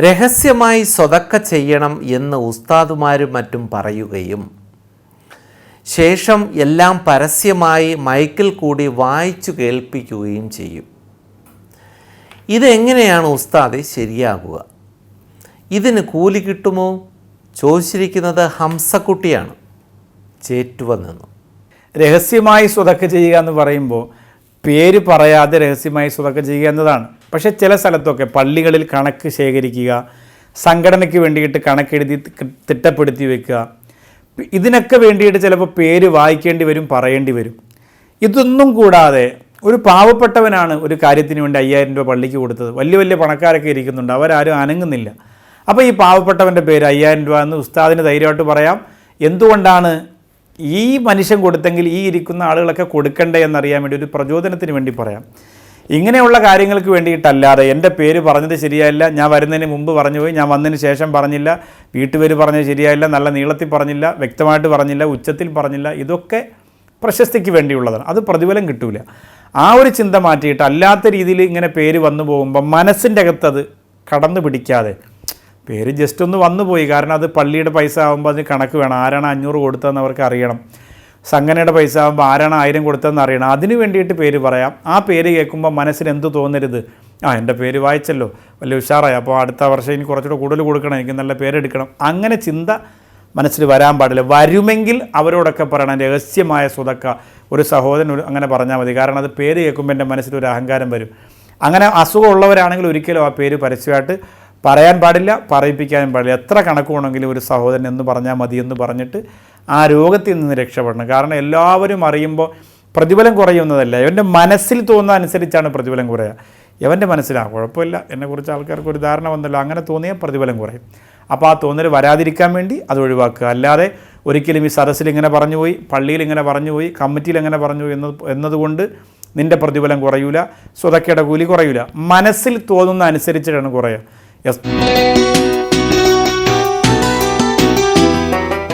രഹസ്യമായി സ്വതക്ക ചെയ്യണം എന്ന് ഉസ്താദുമാരും മറ്റും പറയുകയും ശേഷം എല്ലാം പരസ്യമായി മൈക്കിൽ കൂടി വായിച്ചു കേൾപ്പിക്കുകയും ചെയ്യും. ഇതെങ്ങനെയാണ് ഉസ്താദെ ശരിയാകുക? ഇതിന് കൂലി കിട്ടുമോ? ചോദിച്ചിരിക്കുന്നത് ഹംസക്കുട്ടിയാണ്. ചേറ്റുവ നിന്നു. രഹസ്യമായി സ്വതക്ക ചെയ്യുക എന്ന് പറയുമ്പോൾ പേര് പറയാതെ രഹസ്യമായി സ്വതക്ക ചെയ്യുക എന്നതാണ്. പക്ഷേ ചില സ്ഥലത്തൊക്കെ പള്ളികളിൽ കണക്ക് ശേഖരിക്കുക സംഘടനയ്ക്ക് വേണ്ടിയിട്ട് കണക്കെഴുതി തിട്ടപ്പെടുത്തി വെക്കുക. ഇതിനൊക്കെ വേണ്ടിയിട്ട് ചിലപ്പോൾ പേര് വായിക്കേണ്ടി വരും പറയേണ്ടി വരും. ഇതൊന്നും കൂടാതെ ഒരു പാവപ്പെട്ടവനാണ് ഒരു കാര്യത്തിന് വേണ്ടി അയ്യായിരം രൂപ പള്ളിക്ക് കൊടുത്തത്. വലിയ വലിയ പണക്കാരൊക്കെ ഇരിക്കുന്നുണ്ട്. അവരാരും അനങ്ങുന്നില്ല. അപ്പോൾ ഈ പാവപ്പെട്ടവന്റെ പേര് അയ്യായിരം രൂപ എന്ന് ഉസ്താദിന് ധൈര്യമായിട്ട് പറയാം. എന്തുകൊണ്ടാണ് ഈ മനുഷ്യൻ കൊടുത്തെങ്കിൽ ഈ ഇരിക്കുന്ന ആളുകളൊക്കെ കൊടുക്കണ്ടേ എന്നറിയാൻ വേണ്ടി ഒരു പ്രചോദനത്തിന് വേണ്ടി പറയാം. ഇങ്ങനെയുള്ള കാര്യങ്ങൾക്ക് വേണ്ടിയിട്ടല്ലാതെ എന്റെ പേര് പറഞ്ഞത് ശരിയായില്ല ഞാൻ വരുന്നതിന് മുമ്പ് പറഞ്ഞു പോയി ഞാൻ വന്നതിന് ശേഷം പറഞ്ഞില്ല വീട്ടുപേര് പറഞ്ഞത് ശരിയായില്ല നല്ല നീളത്തിൽ പറഞ്ഞില്ല വ്യക്തമായിട്ട് പറഞ്ഞില്ല ഉച്ചത്തിൽ പറഞ്ഞില്ല ഇതൊക്കെ പ്രശസ്തിക്ക് വേണ്ടിയുള്ളതാണ്. അത് പ്രതിഫലം കിട്ടൂല. ആ ഒരു ചിന്ത മാറ്റിയിട്ട് അല്ലാത്ത രീതിയിൽ ഇങ്ങനെ പേര് വന്നു പോകുമ്പോൾ മനസ്സിന്റെ അകത്തത് കടന്നു പിടിക്കാതെ. പേര് ജസ്റ്റ് ഒന്ന് വന്നു പോയി. കാരണം അത് പള്ളിയുടെ പൈസ ആകുമ്പോൾ അതിന് കണക്ക് വേണം. ആരാണ് അഞ്ഞൂറ് കൊടുത്തതെന്ന് അവർക്ക് അറിയണം. സംഘടനയുടെ പൈസ ആകുമ്പോൾ ആരാണ് ആയിരം കൊടുത്തതെന്ന് അറിയണം. അതിന് വേണ്ടിയിട്ട് പേര് പറയാം. ആ പേര് കേൾക്കുമ്പോൾ മനസ്സിന് എന്ത് തോന്നരുത്? ആ എന്റെ പേര് വായിച്ചല്ലോ. വലിയ ഉഷാറായി. അപ്പോൾ അടുത്ത വർഷം ഇനി കുറച്ചുകൂടെ കൂടുതൽ കൊടുക്കണം. എനിക്ക് നല്ല പേരെടുക്കണം അങ്ങനെ ചിന്ത മനസ്സിൽ വരാൻ പാടില്ല. വരുമെങ്കിൽ അവരോടൊക്കെ പറയണം. രഹസ്യമായ സ്വതക്ക ഒരു സഹോദരൻ ഒരു അങ്ങനെ പറഞ്ഞാൽ മതി. കാരണം അത് പേര് കേൾക്കുമ്പോൾ എന്റെ മനസ്സിൽ ഒരു അഹങ്കാരം വരും. അങ്ങനെ അസുഖമുള്ളവരാണെങ്കിൽ ഒരിക്കലും ആ പേര് പരസ്യമായിട്ട് പറയാൻ പാടില്ല പറയിപ്പിക്കാനും പാടില്ല. എത്ര കണക്ക് ഒരു സഹോദരൻ എന്ന് പറഞ്ഞാൽ മതി എന്ന് പറഞ്ഞിട്ട് ആ രോഗത്തിൽ നിന്ന് രക്ഷപ്പെടണം. കാരണം എല്ലാവരും അറിയുമ്പോൾ പ്രതിഫലം കുറയുന്നതല്ല. ഇവന്റെ മനസ്സിൽ തോന്നുന്ന അനുസരിച്ചാണ് പ്രതിഫലം കുറയുക. ഇവന്റെ മനസ്സിലാ കുഴപ്പമില്ല. എന്നെക്കുറിച്ച് ആൾക്കാർക്ക് ഒരു ധാരണ വന്നല്ലോ. അങ്ങനെ തോന്നിയാൽ പ്രതിഫലം കുറയും. അപ്പോൾ ആ തോന്നൽ വരാതിരിക്കാൻ വേണ്ടി അത് ഒഴിവാക്കുക. അല്ലാതെ ഒരിക്കലും ഈ സദസ്സിൽ ഇങ്ങനെ പറഞ്ഞു പോയി പള്ളിയിൽ ഇങ്ങനെ പറഞ്ഞു പോയി കമ്മിറ്റിയിൽ ഇങ്ങനെ പറഞ്ഞു പോയി എന്നത് എന്നതുകൊണ്ട് നിന്റെ പ്രതിഫലം കുറയൂല. സ്വതക്കയുടെ കൂലി കുറയൂല. മനസ്സിൽ തോന്നുന്ന അനുസരിച്ചിട്ടാണ് കുറയുക. യെസ്.